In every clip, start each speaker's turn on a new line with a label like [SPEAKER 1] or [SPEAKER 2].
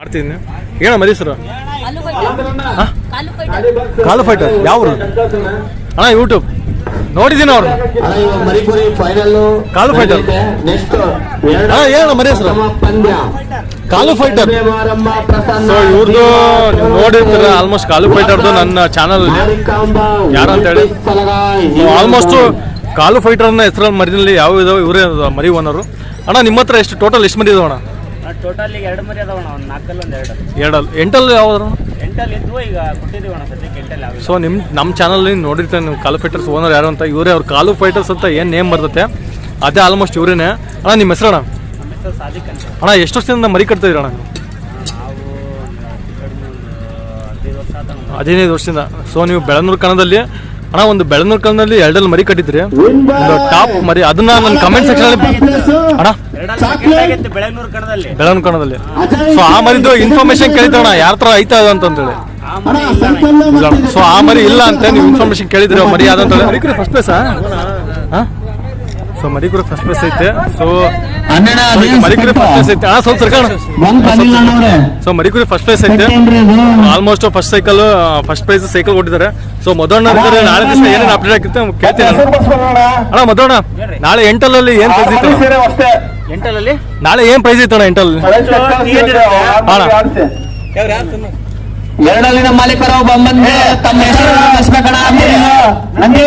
[SPEAKER 1] ಮಾಡ್ತಿದ್ದೀನಿ ಏನ ಮರಿ ಸರ್
[SPEAKER 2] ಕಾಲು ಫೈಟರ್. ಕಾಲು ಫೈಟರ್.
[SPEAKER 1] ಕಾಲು ಯಾವ್ರು? ಅಣ್ಣ ಯೂಟ್ಯೂಬ್ ನೋಡಿದೀನಿ ಅವ್ರು ಕಾಲು ಫೈಟರ್? ಹೇಳ ಮರಿ ಹೆಸರು. ಕಾಲು ಫೈಟರ್. ಸೊ ಇವ್ರದ್ದು ನೀವು ನೋಡಿರ್ತೀರ ಆಲ್ಮೋಸ್ಟ್ ಕಾಲು ಫೈಟರ್ದು ನನ್ನ ಚಾನಲ್
[SPEAKER 3] ಅಲ್ಲಿ.
[SPEAKER 1] ಯಾರು ಅಂತ ಹೇಳಿ?
[SPEAKER 3] ನೀವು
[SPEAKER 1] ಆಲ್ಮೋಸ್ಟ್ ಕಾಲು ಫೈಟರ್ ಅನ್ನೋ ಹೆಸರಲ್ಲಿ ಮರಿನಲ್ಲಿ ಯಾವ ಇದಾವೆ ಇವರೇ ಮರಿ ಓನರು. ಅಣ್ಣ ನಿಮ್ಮ ಹತ್ರ ಎಷ್ಟು ಟೋಟಲ್ ಎಷ್ಟು ಮರಿ ಇದಾವಣ
[SPEAKER 4] ಟೋಟಲ್ ಈಗ ಎರಡು ಮರಿ ಅದಾವಣ ಒಂದು ನಾಲ್ಕಲ್ಲಿ ಒಂದು ಎರಡು.
[SPEAKER 1] ಎರಡಲ್ಲಿ ಎಂಟಲ್ಲಿ ಯಾವ್ದು
[SPEAKER 4] ಎಂಟಲ್ಲಿ ಇದ್ವು ಈಗ ಕೊಟ್ಟಿದ್ದೀವಿ ಅಣ್ಣ ಸದ್ಯಕ್ಕೆ ಎಂಟಲ್ಲಿ ಯಾವ
[SPEAKER 1] ಸೊ ನಿಮ್ಮ ನಮ್ಮ ಚಾನಲ್ ನೋಡಿರ್ತಾರೆ ನೀವು ಕಾಲು ಫೈಟರ್ಸ್ ಓನರ್ ಯಾರು ಅಂತ ಇವರೇ ಅವ್ರು ಕಾಲು ಫೈಟರ್ಸ್ ಅಂತ ಏನು ನೇಮ್ ಬರ್ತತೆ ಅದೇ ಆಲ್ಮೋಸ್ಟ್ ಇವರೇನೆ. ಅಣ್ಣ ನಿಮ್ಮ ಹೆಸರು ಅಣ್ಣ
[SPEAKER 4] ನಮ್ಮ ಹೆಸರು ಸಾದಿಕ್ ಅಂತ.
[SPEAKER 1] ಅಣ್ಣ ಎಷ್ಟು ವರ್ಷದಿಂದ ಮರಿ ಕಟ್ತಾ ಇದ್ದೀರ ಅಣ್ಣ
[SPEAKER 4] ನಾವು? ಹದಿನೈದು ವರ್ಷ
[SPEAKER 1] ಹದಿನೈದು ವರ್ಷದಿಂದ. ಸೊ ನೀವು ಬೆಳನೂರು ಕಣದಲ್ಲಿ ಅಣ್ಣ ಒಂದು ಬೆಳನೂರು ಕಣದಲ್ಲಿ ಎರಡಲ್ಲಿ ಮರಿ ಕಟ್ಟಿದ್ರಿ ಒಂದು ಟಾಪ್ ಮರಿ ಅದನ್ನ ನನ್ನ ಕಮೆಂಟ್ ಸೆಕ್ಷನ್ ಅಣ್ಣ
[SPEAKER 4] ಬೆಳಗ್ನೂರು ಕಣದಲ್ಲಿ.
[SPEAKER 1] ಬೆಳನೂರು ಕಣದಲ್ಲಿ. ಸೊ ಆ ಮರಿದು ಇನ್ಫಾರ್ಮೇಶನ್ ಕೇಳಿದ್ರಣ ಯಾರ ತರ ಐತ ಅದು
[SPEAKER 4] ಅಂತಂದೇಳಿ.
[SPEAKER 1] ಸೊ ಆ ಮರಿ ಇಲ್ಲ ಅಂತ ನೀವು ಇನ್ಫಾರ್ಮೇಶನ್ ಕೇಳಿದ್ರೆ ಮರಿ ಯಾವ್ದಂತ ಮರಿಕುರಿ ಫಸ್ಟ್ ಪ್ಲೇಸ್ ಸೊ ಮರಿಕುರಿ ಫಸ್ಟ್ ಪ್ಲೇಸ್ ಐತೆ. ಸೊ
[SPEAKER 3] ಅಣ್ಣನ
[SPEAKER 1] ಮರಿಕುರಿ ಫಸ್ಟ್ ಪ್ಲೇಸ್ ಐತೆ. ಅಣ್ಣ. ಸ್ವಲ್ಪ ಸರ್ಕಾರ ಸೊ ಮರಿಕುರಿ ಫಸ್ಟ್ ಪ್ಲೇಸ್ ಐತೆ. Almost first cycle first prize cycle ಕೊಟ್ಟಿದ್ದಾರೆ. ಸೊ ಮೊದಲ ಇದ್ದಾರೆ. ನಾಳೆ ದಿವಸ ಏನೇನು ಅಪ್ಡೇಟ್ ಆಗಿತ್ತು ಕೇಳ್ತೀನಿ. ಅಣ್ಣ ಮೊದಲ ನಾಳೆ ಎಂಟಲ್ಲಿ ಏನ್ ಪ್ರೈಸ್ ಇತ್ತು
[SPEAKER 4] ಎಂಟಲಲ್ಲಿ
[SPEAKER 1] ನಾಳೆ ಏನ್ ಪ್ರೈಸ್ ಇತ್ತು ಎಂಟಲ್
[SPEAKER 3] ಎರಡಲ್ಲಿನ ಮಾಲೀಕರು ಬಂಬಂದೆ ತಮ್ಮ ಹೆಸರು ಕಳಿಸ್ಬೇಕಣ್ಣ. ನಂಗೆ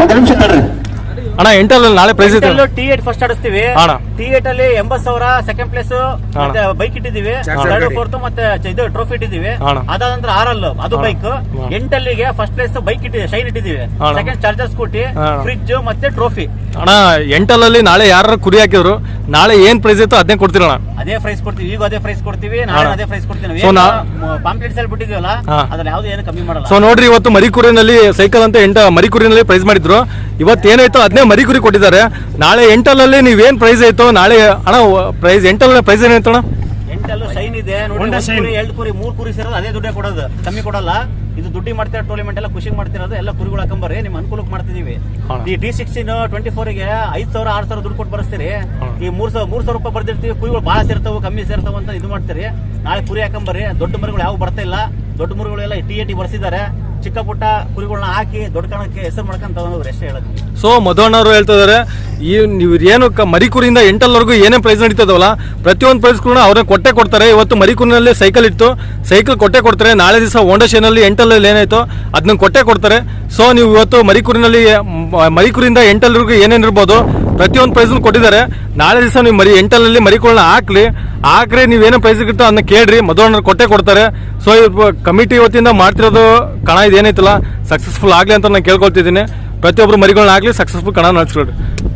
[SPEAKER 3] ಒಂದ್ ನಿಮಿಷ ತಡ್ರಿ.
[SPEAKER 1] ಅಣ್ಣ ಎಂಟಲ್ಲಿ ನಾಳೆ ಪ್ರೈಸ್ ಇತ್ತು.
[SPEAKER 4] ಟಿ ಏಟ್ ಫಸ್ಟ್ ಆಡಿಸ್ತೀವಿ.
[SPEAKER 1] ಅಣ್ಣ.
[SPEAKER 4] ಟಿ ಏಟ್ ಅಲ್ಲಿ ಎಂಬತ್ ಸಾವಿರ ಸೆಕೆಂಡ್ ಪ್ಲೇಸ್ ಮತ್ತೆ ಬೈಕ್ ಇಟ್ಟಿದ್ದೀವಿ. ಥರ್ಡ್ ಫೋರ್ತ್ ಮತ್ತೆ ಇದು ಟ್ರೋಫಿ ಇಟ್ಟಿದ್ದೀವಿ.
[SPEAKER 1] ಅಣ್ಣ.
[SPEAKER 4] ಅದಾದ ನಂತರ ಆರಲ್ ಅದು ಬೈಕ್
[SPEAKER 1] ಅಣ್ಣ.
[SPEAKER 4] ಎಂಟಲ್ಲಿಗೆ ಫಸ್ಟ್ ಪ್ಲೇಸ್ ಬೈಕ್ ಇಟ್ಟಿದ್ದೀವಿ ಶೈನ್ ಇಟ್ಟಿದ್ದೀವಿ. ಸೆಕೆಂಡ್ ಚಾರ್ಜರ್ ಸ್ಕೂಟಿ
[SPEAKER 1] ಅಣ್ಣ.
[SPEAKER 4] ಫ್ರಿಡ್ಜ್ ಮತ್ತೆ ಟ್ರೋಫಿ
[SPEAKER 1] ಅಣ್ಣ ಎಂಟಲ್ಲಿ ನಾಳೆ ಯಾರು ಕುರಿ ಹಾಕಿದ್ರು ನಾಳೆ ಏನ್ ಪ್ರೈಸ್ ಇತ್ತು ಅದನ್ನೇ ಕೊಡ್ತೀರಣ್ಣ.
[SPEAKER 4] ಅದೇ ಪ್ರೈಸ್ ಕೊಡ್ತೀವಿ. ಈಗ ಅದೇ ಪ್ರೈಸ್ ಕೊಡ್ತೀವಿ ನಾಳೆ ಅದೇ ಪ್ರೈಸ್ ಕೊಡ್ತೀವಿ ಪಾಂಪ್ಲೆಟ್ಸ್ ಅಲ್ಲಿ ಬಿಟ್ಟಿದೀವಲ್ಲ. ಅದ್ರಲ್ಲಿ ಯಾವ್ದು ಏನು ಕಮ್ಮಿ ಮಾಡಲ್ಲ.
[SPEAKER 1] ಸೊ ನೋಡ್ರಿ ಇವತ್ತು ಮರಿಕುರಿನಲ್ಲಿ ಸೈಕಲ್ ಅಂತ ಎಂಟ ಮರಿಕುರಿನಲ್ಲಿ ಪ್ರೈಸ್ ಮಾಡಿದ್ರು. ಇವತ್ತು ಏನಾಯ್ತು ಅದನ್ನೇ ಮರಿಗುರಿ ಕೊಟ್ಟಿದ್ದಾರೆ. ನಾಳೆ ಎಂಟಲ್ಲಿ ನೀವೇನ್ ಪ್ರೈಸ್ ಐತೋ ನಾಳೆ ಅಣ್ಣ ಪ್ರೈಸ್ ಎಂಟಲ್ ಪ್ರೈಸ್ ಏನಾಯ್ತು ಅಣ್ಣ
[SPEAKER 4] ಎಂಟಲ್ಲೂ ಶೈನ್ ಇದೆ. ನೋಡಿ ಶೈನ್ ಕುರಿ ಎರಡು ಕುರಿ ಮೂರ್ ಕುರಿ ಸೇರೋದು ಅದೇ ದುಡ್ಡೇ ಕೊಡೋದು. ಕಮ್ಮಿ ಕೊಡಲ್ಲ. ಇದು ದುಡ್ಡಿ ಮಾಡ್ತಿರೋ ಟೂರ್ನಿಮೆಂಟ್ ಎಲ್ಲ ಖುಷಿ ಮಾಡ್ತಿರೋದು. ಎಲ್ಲ ಕುರಿಗಳು ಹಾಕೊಂಬರ್ರಿ. ನಿಮ್ ಅನುಕೂಲಕ್ಕೆ ಮಾಡ್ತಿದೀವಿ. ಈ ಡಿ ಸಿಕ್ಸ್ಟೀನ್ ಟ್ವೆಂಟಿ ಫೋರ್ಗೆ ಐದ್ ಸಾವಿರ ಆರ್ ಸಾವಿರ ದುಡ್ಡು ಕೊಟ್ಟು ಬರ್ಸ್ತೀರಿ. ಈ ಮೂರ್ ಸಾವಿರ ಮೂರ್ ಸಾವಿರ ರೂಪಾಯಿ ಬರ್ದಿರ್ತೀವಿ. ಕುರಿಗಳು ಬಹಳ ಸೇರ್ತಾವ ಕಮ್ಮಿ ಸೇರ್ತಾವ ಅಂತ ಇದು ಮಾಡ್ತೀರಿ. ನಾಳೆ ಕುರಿ ಹಾಕೊಂಬರ್ರಿ. ದೊಡ್ಡ ಮರಿಗಳು ಯಾವ ಬರ್ತಾ ಇಲ್ಲ. ದೊಡ್ಡ ಮುರುಗಳೆಲ್ಲ ಟಿ ಎ ಟಿ ಬರ್ಸಿದ್ದಾರೆ. ಚಿಕ್ಕ ಪುಟ್ಟ ಕುರಿಗಳನ್ನ ಹಾಕಿ ದೊಡ್ಡ ಕಣಕ್ಕೆ ಹೆಸರು ಮಾಡ್ಕೊಂತ ತಗೊಂಡ್ರೆ ಎಷ್ಟೇ ಹೇಳೋದು.
[SPEAKER 1] ಸೊ ಮಧುವಣ್ಣವರು ಹೇಳ್ತಾ ಇದ್ದಾರೆ ಈ ನೀವು ಏನು ಕ- ಮರಿಕುರಿಯಿಂದ ಎಂಟಲ್ವರೆಗೂ ಏನೇ ಪ್ರೈಸ್ ನಡೀತದವಲ್ಲ, ಪ್ರತಿಯೊಂದು ಪ್ರೈಸ್ ಕೂಡ ಅವ್ರನ್ನ ಕೊಟ್ಟೆ ಕೊಡ್ತಾರೆ. ಇವತ್ತು ಮರಿಕುರಿನಲ್ಲಿ ಸೈಕಲ್ ಇತ್ತು. ಸೈಕಲ್ ಕೊಟ್ಟೆ ಕೊಡ್ತಾರೆ. ನಾಳೆ ದಿವಸ ಹೋಂಡಾ ಶೇನಲ್ಲಿ ಎಂಟಲ್ಲಿ ಏನಾಯ್ತು ಅದನ್ನ ಕೊಟ್ಟೆ ಕೊಡ್ತಾರೆ. ಸೊ ನೀವು ಇವತ್ತು ಮರಿಕುರಿನಲ್ಲಿ, ಮ- ಮರಿಕುರಿಯಿಂದ ಎಂಟಲ್ವರೆಗೂ ಏನೇನು ಇರ್ಬೋದು ಪ್ರತಿಯೊಂದು ಪ್ರೈಸ್ ಕೊಟ್ಟಿದ್ದಾರೆ. ನಾಳೆ ದಿವಸ ನೀವು ಮರಿ ಎಂಟಲ್ಲಿ ಮರಿಗಳನ್ನ ಹಾಕ್ಲಿ. ಹಾಕ್ರಿ, ನೀವೇನು ಪ್ರೈಸ್ ಇರ್ತೋ ಅದನ್ನ ಕೇಳ್ರಿ. ಮಧುವಣ್ಣರು ಕೊಟ್ಟೆ ಕೊಡ್ತಾರೆ. ಸೊ ಕಮಿಟಿ ವತಿಯಿಂದ ಮಾಡ್ತಿರೋದು ಕಣ, ಇದೇನೈತಲ್ಲ? ಸಕ್ಸಸ್ಫುಲ್ ಆಗಲಿ ಅಂತ ನಾನು ಕೇಳ್ಕೊಳ್ತಿದ್ದೀನಿ. ಪ್ರತಿಯೊಬ್ರು ಮರಿಗಳನ್ನ ಆಗ್ಲಿ ಸಕ್ಸಸ್ಫುಲ್ ಕಣ ನಡೆಸ್ಕೊಳ್ರಿ.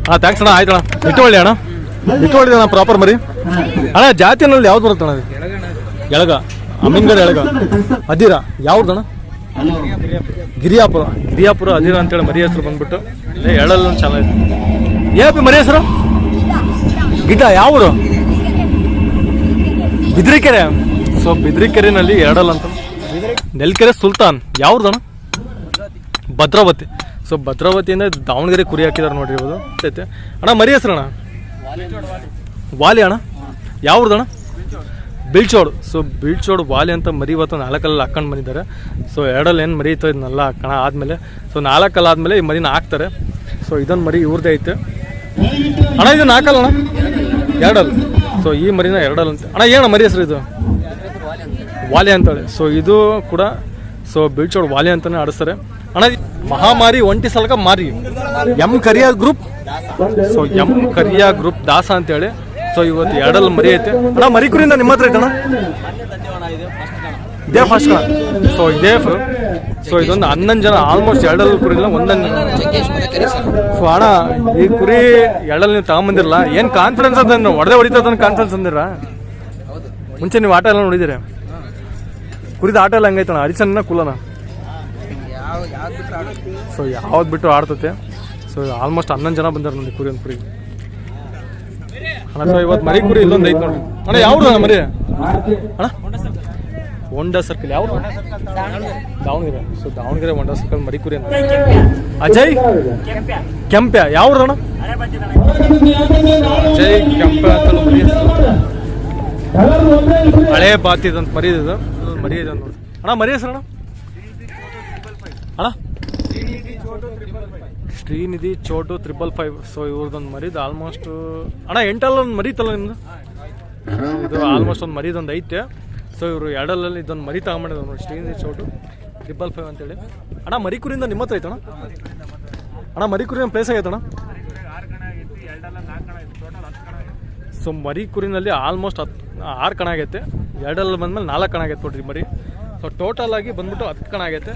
[SPEAKER 1] ಹಾಂ ಥ್ಯಾಂಕ್ಸ್ ಅಣ್ಣ ಆಯ್ತು ಅಣ್ಣ ಇಟ್ಟುಕೊಳ್ಳಿ ಅಣ್ಣ. ಇಟ್ಟುಕೊಳ್ಳಿ ಅಣ್ಣ ಪ್ರಾಪರ್ ಮರಿ. ಅಣ್ಣ, ಜಾತಿನಲ್ಲಿ ಯಾವ್ದು ಬರುತ್ತೆ ಅಣ್ಣ? ಎಳಗ. ಅಮೀನ್ಗಢ ಎಳಗ. ಅದಿರ. ಯಾವ್ದಣ್ಣ ಗಿರಿಯಾಪುರ. ಗಿರಿಯಾಪುರ, ಅದಿರ ಅಂತೇಳಿ ಮರಿ ಹೆಸರು ಬಂದ್ಬಿಟ್ಟು. ಎಳಲ್ಲ ಚೆನ್ನಾಗಿದೆ ಏನಪ್ಪ ಮರಿ ಹೆಸರು? ಗಿಡ್ಡ ಯಾವೂರು? ಬಿದ್ರಿಕೆರೆ. ಸೊ, ಬಿದ್ರಿಕೆರೆನಲ್ಲಿ ಎರಡಲ್ಲ ಅಂತ. ನೆಲ್ಕೆರೆ ಸುಲ್ತಾನ್ ಯಾವ್ದಣ್ಣ ಭದ್ರಾವತಿ. ಸೊ ಭದ್ರಾವತಿಯಿಂದ ದಾವಣಗೆರೆ ಕುರಿ ಹಾಕಿದಾರೆ ನೋಡ್ರಿ ಇವರು. ಸೈತೆ ಅಣ್ಣ, ಮರಿ ಅಣ್ಣ ವಾಲಿ ಅಣ್ಣ. ಯಾವ್ದಣ್ಣ ಬಿಳ್ಚೋಡು. ಸೊ, ಬಿಳ್ಚೋಡು, ವಾಲಿ ಅಂತ ಮರಿ ಇವತ್ತು ನಾಲ್ಕಲ್ಲಿ ಹಾಕೊಂಡು ಬಂದಿದ್ದಾರೆ. ಸೊ, ಎರಡಲ್ಲಿ ಏನು ಮರಿ ಇತ್ತು ಇದನ್ನೆಲ್ಲ ಹಾಕೋಣ. ಆದಮೇಲೆ, ಸೊ, ನಾಲ್ಕಲ್ಲಿ ಆದಮೇಲೆ ಈ ಮರಿನ ಹಾಕ್ತಾರೆ. ಸೊ, ಇದೊಂದು ಮರಿ ಇವ್ರದ್ದೇ ಐತೆ. ಅಣ್ಣ, ಇದು ನಾಲ್ಕಲ್ಲ ಅಣ್ಣ? ಎರಡಲ್ಲ. ಸೊ ಈ ಮರಿನ ಎರಡಲ್ಲ ಅಂತ. ಅಣ್ಣ ಏನಣ್ಣ ಮರಿ ಹೆಸರು ಇದು? ವಾಲೆ ಅಂತೇಳಿ. ಸೊ ಇದು ಕೂಡ ಸೊ ಬೀಳ್ಚೋಡ್ ವಾಲೆ ಅಂತಾನೆ ಆಡಿಸ್ತಾರೆ. ಅಣ್ಣ ಮಹಾಮಾರಿ ಒಂಟಿ ಸಲಕ ಮಾರಿ. M Kariya group? So M Kariya group ದಾಸ ಅಂತೇಳಿ. ಸೊ ಇವತ್ತು ಎರಡಲ್ಲಿ ಮರಿ ಐತೆ. ಅಣ್ಣ, ಮರಿ ಕುರಿಯಿಂದ ನಿಮ್ಮ ಹತ್ರ ಐತಣ್ಣ? ಇದೇ ಫಸ್ಟ್ ಸೊ ಇದೇ ಸೊ ಇದೊಂದು ಹನ್ನೊಂದು ಜನ ಆಲ್ಮೋಸ್ಟ್ ಎರಡಲ್ಲಿ ಕುರಿಲ್ಲ ಒಂದನ್ನು ಸೊ ಅಣ್ಣ, ಈ ಕುರಿ ಎರಡಲ್ಲಿ ನೀವು ತಗೊಂಬಂದಿರಲ್ಲ, ಏನು ಕಾನ್ಫಿಡೆನ್ಸ್ ಅಂತ ಹೊಡೆದೇ ಹೊಡಿತದ ಕಾನ್ಫಿಡೆನ್ಸ್ ಅಂದಿರ? ಮುಂಚೆ ನೀವು ಆಟ ಎಲ್ಲ ನೋಡಿದಿರಿ? ಕುರಿದ ಆಟ ಎಲ್ಲ ಹಂಗೈತಣ್ಣ? ಹರಿಸನ್ನ ಕುಲನ? ಸೊ ಯಾವ್ದು ಬಿಟ್ಟು ಆಡ್ತತೆ? ಸೊ ಆಲ್ಮೋಸ್ಟ್ ಹನ್ನೊಂದು ಜನ ಬಂದಾರ ನೋಡಿ ಕುರಿ, ಒಂದು ಕುರಿ. ಅಣ್ಣ ಇವತ್ತು ಮರಿ ಕುರಿ ಇಲ್ಲೊಂದು ಐತೆ ನೋಡಿ ಅಣ್ಣ, ಯಾವ್ದು ಮರಿ? ಅಣ್ಣ? ಹೊಂಡಾ ಸರ್ಕಲ್ ಯಾವ Davangere. So Davangere Honda circle ಮರಿ ಕುರಿ ಅಂತ ಅಜಯ್? ಕೆಂಪ್ಯ. ಯಾವ ಅಣ್ಣ? ಅಜಯ್ ಕೆಂಪ ಅಂತ ಮರಿ. ಹಳೆ ಬಾತಿ ಅಂತ ಮರಿ ಇದು. ಮರಿ ಇದೆ ನೋಡಿ. ಅಣ್ಣ ಮರಿ ಹೆಸರು ಅಣ್ಣ? ಅಣ್ಣ? Srinidhi Chotu triple five so ಇವ್ರದ್ದೊಂದು ಮರಿದು ಆಲ್ಮೋಸ್ಟ್ ಅಣ್ಣ, ಎಂಟಲ್ಲ ಒಂದು ಮರಿತಲ್ಲ ನಿಮ್ದು? ಇದು ಆಲ್ಮೋಸ್ಟ್ ಒಂದು ಮರಿದೊಂದು ಐತೆ. ಸೊ ಇವರು ಎರಡಲ್ಲಲ್ಲಿ ಇದೊಂದು ಮರಿ ತಗೊಂಬಿಟ್ಟಿದ್ರು ನೋಡಿ ಶ್ರೀನಿಧಿ ಚೋಟು ಟ್ರಿಪಲ್ ಫೈವ್ ಅಂತೇಳಿ. ಅಣ್ಣ ಮರಿ ಕುರಿಯಿಂದ ನಿಮ್ಮ ಹತ್ರ ಐತಣ್ಣ ಅಣ್ಣ ಮರಿ ಕುರಿ ಪ್ಲೇಸ್ ಆಗೈತಣ ಸೊ ಮರಿ ಕುರಿನಲ್ಲಿ ಆಲ್ಮೋಸ್ಟ್ ಹತ್ತು ಆರು ಕಣ ಆಗೈತೆ. ಎರಡಲ್ಲಿ ಬಂದಮೇಲೆ ನಾಲ್ಕು ಕಣ ಆಗೈತೆ ನೋಡ್ರಿ ಮರಿ. ಸೊ ಟೋಟಲ್ ಆಗಿ ಬಂದ್ಬಿಟ್ಟು ಹತ್ತು ಕಣ ಆಗೈತೆ.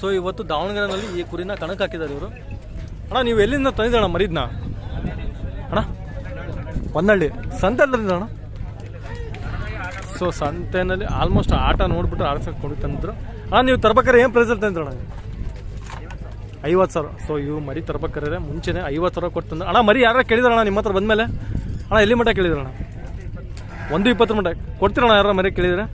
[SPEAKER 1] ಸೊ ಇವತ್ತು ದಾವಣಗೆರೆನಲ್ಲಿ ಈ ಕುರಿನ ಕಣಕ್ಕೆ ಹಾಕಿದ್ದಾರೆ ಇವರು. ಅಣ್ಣ, ನೀವು ಎಲ್ಲಿಂದ ತಂದಿದ್ದಣ್ಣ ಮರಿದ್ನ? ಅಣ್ಣ ಒಂದಳ್ಳಿ ಸಂತೆ ಅಣ್ಣ? ಸೊ ಸಂತೆನಲ್ಲಿ ಆಲ್ಮೋಸ್ಟ್ ಆಟ ನೋಡ್ಬಿಟ್ಟು ಆಡ್ಸಕ್ಕೆ ಕೊಡಿ ತಂದ್ರು. ಅಣ್ಣ ನೀವು ತರ್ಬೇಕಾರೆ ಏನು ಪ್ರೈಸಲ್ಲಿ ತಂದ್ರಣ್ಣ? ಐವತ್ತು ಸಾವಿರ. ಸೊ ಇವು ಮರಿ ತರ್ಬೇಕಾರೆ ಮುಂಚೆನೆ ಐವತ್ತು ಸಾವಿರ ಕೊಟ್ಟು ತಂದ್ರೆ. ಅಣ್ಣ, ಮರಿ ಯಾರು ಕೇಳಿದ್ರಣ್ಣ ನಿಮ್ಮ ಹತ್ರ ಬಂದಮೇಲೆ? ಅಣ್ಣ, ಎಲ್ಲಿ ಮಟ್ಟ ಕೇಳಿದ್ರಣ್ಣ? ಒಂದು ಇಪ್ಪತ್ತು ಮಟ್ಟ ಕೊಡ್ತೀರಣ್ಣ ಯಾರ ಮರಿ ಕೇಳಿದ್ರೆ?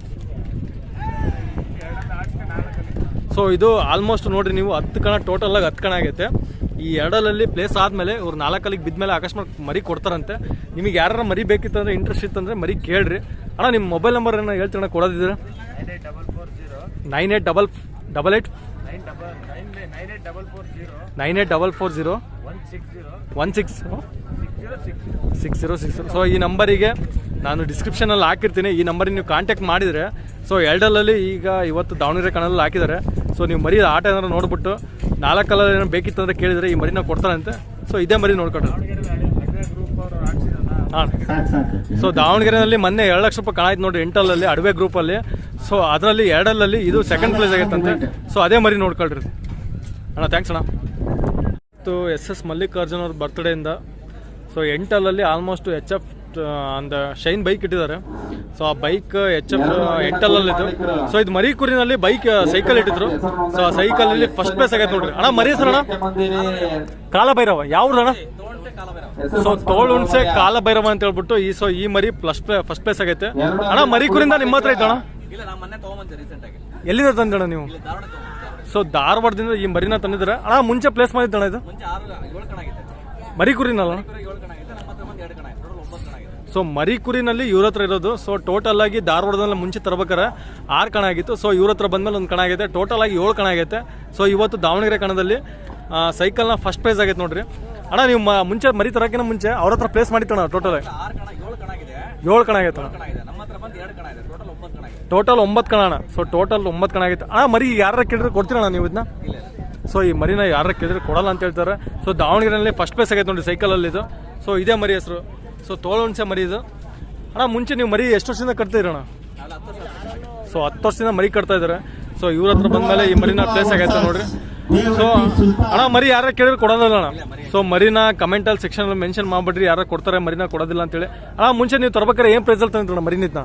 [SPEAKER 1] ಸೊ ಇದು ಆಲ್ಮೋಸ್ಟ್ ನೋಡಿರಿ ನೀವು ಹತ್ತು ಕಣ ಟೋಟಲ್ ಆಗಿ ಹತ್ತು ಕಣ ಆಗೈತೆ. ಈ ಎರಡಲ್ಲಿ ಪ್ಲೇಸ್ ಆದಮೇಲೆ ಇವ್ರು ನಾಲ್ಕಲ್ಲಿಗೆ ಬಿದ್ಮೇಲೆ ಅಕಸ್ಮಾತ್ ಮರಿ ಕೊಡ್ತಾರಂತೆ. ನಿಮಗೆ ಯಾರು ಮರಿ ಬೇಕಿತ್ತಂದ್ರೆ ಇಂಟ್ರೆಸ್ಟ್ ಇತ್ತಂದ್ರೆ ಮರಿ ಕೇಳ್ರಿ. ಅಣ್ಣ ನಿಮ್ಮ ಮೊಬೈಲ್ ನಂಬರ್ ಏನೋ ಹೇಳ್ತೀರಣ್ಣ ಕೊಡೋದಿದ್ರೆ? Nine eight double double eight nine eight double four zero. One six six zero. Six so ಈ ನಂಬರಿಗೆ ನಾನು ಡಿಸ್ಕ್ರಿಪ್ಷನಲ್ಲಿ ಹಾಕಿರ್ತೀನಿ. ಈ ನಂಬರಿಗೆ ನೀವು ಕಾಂಟ್ಯಾಕ್ಟ್ ಮಾಡಿದರೆ ಸೊ ಎರಡಲ್ಲಲ್ಲಿ ಈಗ ಇವತ್ತು ದಾವಣಗೆರೆ ಕಣದಲ್ಲಿ ಹಾಕಿದ್ದಾರೆ. ಸೊ ನೀವು ಮರಿ ಆಟ ಏನಾದ್ರು ನೋಡ್ಬಿಟ್ಟು ನಾಲ್ಕು ಕಲರ್ ಏನೋ ಬೇಕಿತ್ತು ಅಂತ ಕೇಳಿದರೆ ಈ ಮರಿನ ಕೊಡ್ತಾರಂತೆ. ಸೊ ಇದೇ ಮರಿ
[SPEAKER 3] ನೋಡ್ಕೊಂಡು
[SPEAKER 1] ಸೊ ದಾವಣಗೆರೆಯಲ್ಲಿ ಮೊನ್ನೆ ಎರಡು ಲಕ್ಷ ರೂಪಾಯಿ ಕಾಣಾಯ್ತು ನೋಡಿ ಎಂಟಲ್ಲಲ್ಲಿ ಅಡವೆ ಗ್ರೂಪಲ್ಲಿ ಸೊ ಅದರಲ್ಲಿ ಎರಡಲ್ಲಲ್ಲಿ ಇದು ಸೆಕೆಂಡ್ ಪ್ಲೇಸ್ ಆಗೈತಂತೆ ಸೊ ಅದೇ ಮರಿ ನೋಡ್ಕೊಳ್ರಿ. ಅಣ್ಣ ಥ್ಯಾಂಕ್ಸ್ ಅಣ್ಣ. ಮತ್ತು ಎಸ್ ಎಸ್ ಮಲ್ಲಿಕಾರ್ಜುನ್ ಅವ್ರ ಬರ್ತ್ಡೇಯಿಂದ ಸೊ ಎಂಟಲ್ಲಲ್ಲಿ ಆಲ್ಮೋಸ್ಟ್ ಎಚ್ ಎಫ್ ಅಂದ ಶೈನ್ ಬೈಕ್ ಇಟ್ಟಿದ್ದಾರೆ. ಸೊ ಆ ಬೈಕ್ ಎಚ್ ಎಫ್ ಎಂಟಲ್ಲಲ್ಲಿದ್ದು ಸೊ ಇದು ಮರಿ ಕುರಿನಲ್ಲಿ ಬೈಕ್ ಸೈಕಲ್ ಇಟ್ಟಿದ್ರು. ಸೊ ಆ ಸೈಕಲಲ್ಲಿ ಫಸ್ಟ್ ಪ್ಲೇಸ್ ಆಗೈತೆ ನೋಡ್ರಿ. ಅಣ್ಣ ಮರಿ ಸರ್ ಅಣ್ಣ ಕಾಲಭೈರವ ಯಾವ್ದು ಅಣ್ಣ? ಸೊ ತೋಳು ಹುಣ್ಸೆ ಕಾಲ ಭೈರವ ಅಂತ ಹೇಳ್ಬಿಟ್ಟು ಈ ಸೊ ಈ ಮರಿ ಪ್ಲಸ್ ಫಸ್ಟ್ ಪ್ಲೇಸ್ ಆಗೈತೆ. ಅಣ್ಣ ಮರಿ ಕುರಿಂದ ನಿಮ್ಮ ಹತ್ರ ಐತಣ್ಣ ಎಲ್ಲಿಂದ ತಂದಣ್ಣ ನೀವು? ಸೊ ಧಾರವಾಡದಿಂದ ಈ ಮರಿನ ತಂದಿದ್ರೆ ಅಣ್ಣ, ಮುಂಚೆ ಪ್ಲೇಸ್ ಮಾಡಿದ್ದಣ್ಣ ಇದು?
[SPEAKER 4] ಮುಂಚೆ
[SPEAKER 1] ಸೊ ಮರಿ ಕುರಿನಲ್ಲಿ ಇವ್ರ ಹತ್ರ ಇರೋದು. ಸೊ ಟೋಟಲ್ ಆಗಿ ಧಾರವಾಡದಲ್ಲಿ ಮುಂಚೆ ತರ್ಬೇಕಾರೆ ಆರು ಕಣ ಆಗಿತ್ತು. ಸೊ ಇವ್ರ ಹತ್ರ ಬಂದ್ಮೇಲೆ ಒಂದು ಕಣ ಆಗೈತೆ. ಟೋಟಲ್ ಆಗಿ ಏಳು ಕಣ ಆಗೈತೆ. ಸೊ ಇವತ್ತು ದಾವಣಗೆರೆ ಕಣದಲ್ಲಿ ಸೈಕಲ್ನ ಫಸ್ಟ್ ಪ್ರೈಸ್ ಆಗೈತೆ ನೋಡ್ರಿ. ಅಣ್ಣ ನೀವು ಮುಂಚೆ ಮರಿ ತರಕಿನ ಮುಂಚೆ ಅವ್ರ ಹತ್ರ ಪ್ಲೇಸ್ ಮಾಡಿತ್ತಣ್ಣ ಟೋಟಲ್
[SPEAKER 4] ಏಳು ಕಣ
[SPEAKER 1] ಆಗೈತೆ
[SPEAKER 4] ಟೋಟಲ್ ಒಂಬತ್ತು ಕಣ
[SPEAKER 1] ಅಣ್ಣ. ಸೊ ಟೋಟಲ್ ಒಂಬತ್ತು ಕಣ ಆಗೈತೆ. ಅಣ್ಣ ಮರಿ ಯಾರ ಕೇಳಿದ್ರೆ ಕೊಡ್ತೀರಣ್ಣ ನೀವು ಇದನ್ನ? ಸೊ ಈ ಮರಿನ ಯಾರ ಕೇಳಿದ್ರೆ ಕೊಡಲ್ಲ ಅಂತ ಹೇಳ್ತಾರೆ. ಸೊ ದಾವಣಗೆರೆಯಲ್ಲಿ ಫಸ್ಟ್ ಪ್ಲೇಸ್ ಆಗೈತೆ ನೋಡಿ ಸೈಕಲಲ್ಲಿ ಇದು. ಸೊ ಇದೇ ಮರಿ ಹೆಸರು. ಸೊ ತೋಳುಣ್ಸೆ ಮರಿ ಇದು. ಅಣ್ಣ, ಮುಂಚೆ ನೀವು ಮರಿ ಎಷ್ಟು ವರ್ಷದಿಂದ ಕಟ್ತಿದ್ರಣ್ಣ
[SPEAKER 4] ಅಲ್ಲಿ.
[SPEAKER 1] ಸೊ ಹತ್ತು ವರ್ಷದಿಂದ ಮರಿ ಕಟ್ತಾ ಇದ್ದಾರೆ. ಸೊ ಇವ್ರ ಹತ್ರ ಬಂದ್ಮೇಲೆ ಈ ಮರಿನ ಪ್ಲೇಸ್ ಆಗೈತೆ ನೋಡ್ರಿ. ಸೊ ಅಣ್ಣ, ಮರಿ ಯಾರ ಕೇಳಿದ್ರು ಕೊಡೋದಿಲ್ಲ ಅಣ್ಣ. ಸೊ ಮರಿನ ಕಮೆಂಟಲ್ಲಿ ಸೆಕ್ಷನ್ ಮೆನ್ಷನ್ ಮಾಡ್ಬಿಡ್ರಿ ಯಾರ ಕೊಡ್ತಾರೆ ಮರಿನ ಕೊಡೋದಿಲ್ಲ ಅಂತೇಳಿ. ಅಣ್ಣ, ಮುಂಚೆ ನೀವು ತರ್ಬೇಕಾರೆ ಏನು ಪ್ರೈಸಲ್ಲಿ ತಂದ್ರಣ್ಣ ಮರಿನಿದ್ನ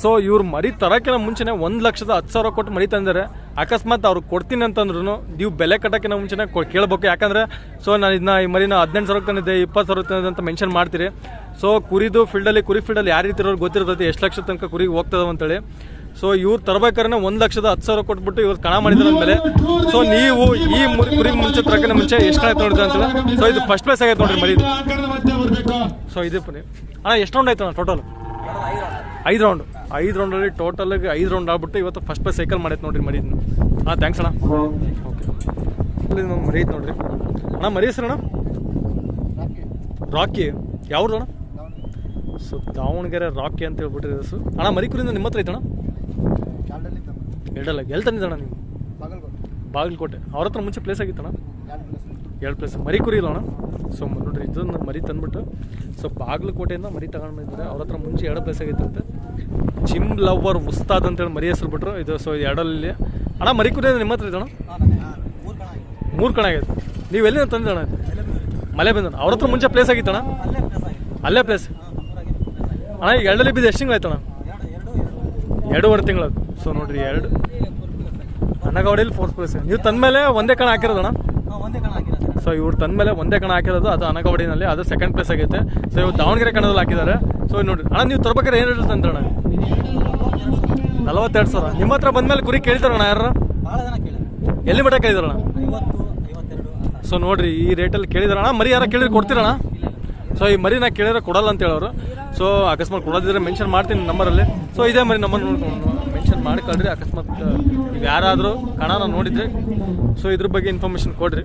[SPEAKER 1] ಸೊ ಇವ್ರು ಮರಿ ತರಕಿನ ಮುಂಚೆನೆ ಒಂದು ಲಕ್ಷದ ಹತ್ತು ಸಾವಿರ ಕೊಟ್ಟು ಮರಿ ತಂದಿದ್ದಾರೆ ಅಕಸ್ಮಾತ್ ಅವ್ರು ಕೊಡ್ತೀನಿ ಅಂತಂದ್ರು ನೀವು ಬೆಲೆ ಕಟ್ಟೋಕ್ಕಿಂತ ಮುಂಚೆನೆ ಕೇಳಬೇಕು. ಯಾಕಂದ್ರೆ ಸೊ ನಾನು ಇದನ್ನ ಈ ಮರಿನ ಹದಿನೆಂಟು ಸಾವಿರ ತಂದಿದ್ದೆ, ಇಪ್ಪತ್ತು ಸಾವಿರ ತಂದಿದೆ ಅಂತ ಮೆನ್ಷನ್ ಮಾಡ್ತೀರಿ. ಸೊ ಕುರಿದು ಫೀಲ್ಡಲ್ಲಿ ಕುರಿ ಫೀಲ್ಡಲ್ಲಿ ಯಾವ ರೀತಿ ಇರೋರು ಗೊತ್ತಿರ್ತೈತಿ, ಎಷ್ಟು ಲಕ್ಷ ತನಕ ಕುರಿಗೆ ಹೋಗ್ತದೆ ಅಂತೇಳಿ. ಸೊ ಇವ್ರು ತರಬೇಕಾದ್ರೆ ಒಂದು ಲಕ್ಷದ ಹತ್ತು ಸಾವಿರ ಕೊಟ್ಬಿಟ್ಟು ಇವ್ರು ಕಣ ಮಾಡಿದ್ರೆ ಅಂದಮೇಲೆ. ಸೊ ನೀವು ಈ ಕುರಿ ಮುಂಚೆ ತರಕಿನ ಮುಂಚೆ ಎಷ್ಟು ಆಯ್ತು ನೋಡಿದ್ರೆ ಅಂತೇಳಿ. ಸೊ ಇದು ಫಸ್ಟ್ ಪ್ಲೇಸ್ ಆಗೈತೆ ನೋಡ್ರಿ ಮರಿ ಸೊ ಇದು ಅಣ್ಣ, ಎಷ್ಟು ರೌಂಡ್ ಆಯ್ತು ಟೋಟಲ್ ಐದು ರೌಂಡ್ ಐದು ರೌಂಡಲ್ಲಿ ಟೋಟಲ್ ಐದು ರೌಂಡ್ ಆಗ್ಬಿಟ್ಟು ಇವತ್ತು ಫಸ್ಟ್ ಪ್ಲೇಸ್ ಸೈಕಲ್ ಮಾಡೈತೆ ನೋಡ್ರಿ ಮರಿ ಹಾಂ ಥ್ಯಾಂಕ್ಸ್ ಅಣ್ಣ. ಓಕೆ ನಮ್ಮ ಮರಿ ಐತೆ ನೋಡ್ರಿ. ಅಣ್ಣ ಮರಿ ಸರ್ ಅಣ್ಣ? ರಾಕಿ. ಯಾವ್ದು ಅಣ್ಣ? ಸೊ ದಾವಣಗೆರೆ ರಾಕಿ ಅಂತ ಹೇಳ್ಬಿಟ್ರಿ ಸೊ ಅಣ್ಣ ಮರಿ ಕುರಿಯಿಂದ ನಿಮ್ಮ ಹತ್ರ ಐತಣ್ಣ ಎರಡಲ್ಲ ಎಲ್ಲಿ ತಂದಿದ್ದಣ್ಣ ನೀವು? ಬಾಗಲಕೋಟೆ. ಅವ್ರ ಹತ್ರ ಮುಂಚೆ ಪ್ಲೇಸ್ ಆಗಿತ್ತಣ್ಣ? ಎರಡು ಪ್ಲೇಸ್ ಮರಿ ಕುರಿ ಇಲ್ಲ ಅಣ್ಣ? ಸೊ ನೋಡ್ರಿ ಇದನ್ನು ಮರಿ ತಂದ್ಬಿಟ್ಟು ಸೊ ಬಾಗಲಕೋಟೆಯಿಂದ ಮರಿ ತಗೊಂಡು ಬಂದಿದ್ದಾರೆ. ಅವ್ರ ಹತ್ರ ಮುಂಚೆ ಎರಡು ಪ್ಲೇಸ್ ಆಗಿತ್ತಂತೆ. ಜಿಮ್ ಲವರ್ ಉಸ್ತಾದ್ ಅಂತೇಳಿ ಮರಿ ಹೆಸರು ಬಿಟ್ರು. ಇದು ಸೊ ಎರಡಲ್ಲಿ ಅಣ್ಣ, ಮರಿ ಕುರಿ ನಿಮ್ಮ ಹತ್ರ ಇದಣ್ಣ
[SPEAKER 4] ಮೂರು ಕಣ
[SPEAKER 1] ಆಗೈತೆ. ನೀವು ಎಲ್ಲಿಂದ ತಂದಿದ್ದಣ ಮಲೆ ಬಂದ ಅವ್ರ ಹತ್ರ ಮುಂಚೆ ಪ್ಲೇಸ್ ಆಗಿತ್ತಣ್ಣ?
[SPEAKER 4] ಅಲ್ಲೇ ಪ್ಲೇಸ್
[SPEAKER 1] ಅಣ್ಣ, ಈಗ ಎರಡಲ್ಲಿ ಬಿದ್ದು ಎಷ್ಟು ತಿಂಗಳು ಆಯ್ತಣ್ಣ?
[SPEAKER 4] ಎರಡು ಎರಡು
[SPEAKER 1] ಎರಡೂವರೆ ತಿಂಗಳು ಸೊ ನೋಡ್ರಿ, ಎರಡು. ಅನಗೌಡಿಲಿ ಫೋರ್ತ್ ಪ್ಲೇಸ್ ನೀವು ತಂದ್ಮೇಲೆ ಒಂದೇ ಕಣ ಹಾಕಿರೋದಣ್ಣ?
[SPEAKER 4] ಹಾಂ ಒಂದೇ ಕಣ ಹಾಕಿರೋದು
[SPEAKER 1] ಸೊ ಇವ್ರು ತಂದ್ಮೇಲೆ ಒಂದೇ ಕಣ ಹಾಕಿರೋದು ಅದು ಅನಗೌಡಿನಲ್ಲಿ ಅದು ಸೆಕೆಂಡ್ ಪ್ಲೇಸ್ ಆಗೈತೆ. ಸೊ ಇವ್ರು ದಾವಣಗೆರೆ ಕಣದಲ್ಲಿ ಹಾಕಿದ್ದಾರೆ. ಸೊ ನೋಡಿ ಅಣ್ಣ ನೀವು ತರ್ಬೇಕಾದ್ರೆ ಏನು ರೇಟ್ ಅಣ್ಣ ನಲವತ್ತೆರಡು ಸಾವಿರ. ನಿಮ್ಮ ಹತ್ರ ಬಂದ್ಮೇಲೆ ಕುರಿ ಕೇಳ್ತಾರಣ್ಣ ಯಾರು? ಎಲ್ಲಿ ಮಟ್ಟ
[SPEAKER 4] ಕೇಳಿದಾರಣ ಅಂತ.
[SPEAKER 1] ಸೊ ನೋಡ್ರಿ ಈ ರೇಟಲ್ಲಿ ಕೇಳಿದಾರಣ ಮರಿ ಯಾರ ಕೇಳಿದ್ರೆ ಕೊಡ್ತೀರಣ ಸೊ ಈ ಮರಿ ನಾ ಕೇಳಿದ್ರೆ ಕೊಡಲ್ಲ ಅಂತ ಹೇಳೋರು. ಸೊ ಅಕಸ್ಮಾತ್ ಕೊಡೋದಿದ್ರೆ ಮೆನ್ಷನ್ ಮಾಡ್ತೀನಿ ನಂಬರಲ್ಲಿ. ಸೊ ಇದೇ ಮರಿ ನಂಬರ್ ನೋಡ್ಕೊಂಡು ಮೆನ್ಷನ್ ಮಾಡ್ಕೊಳ್ರಿ. ಅಕಸ್ಮಾತ್ ನೀವು ಯಾರಾದರೂ ಕಣನ ನೋಡಿದ್ರೆ. ಸೊ ಇದ್ರ ಬಗ್ಗೆ ಇನ್ಫಾರ್ಮೇಷನ್ ಕೊಡ್ರಿ.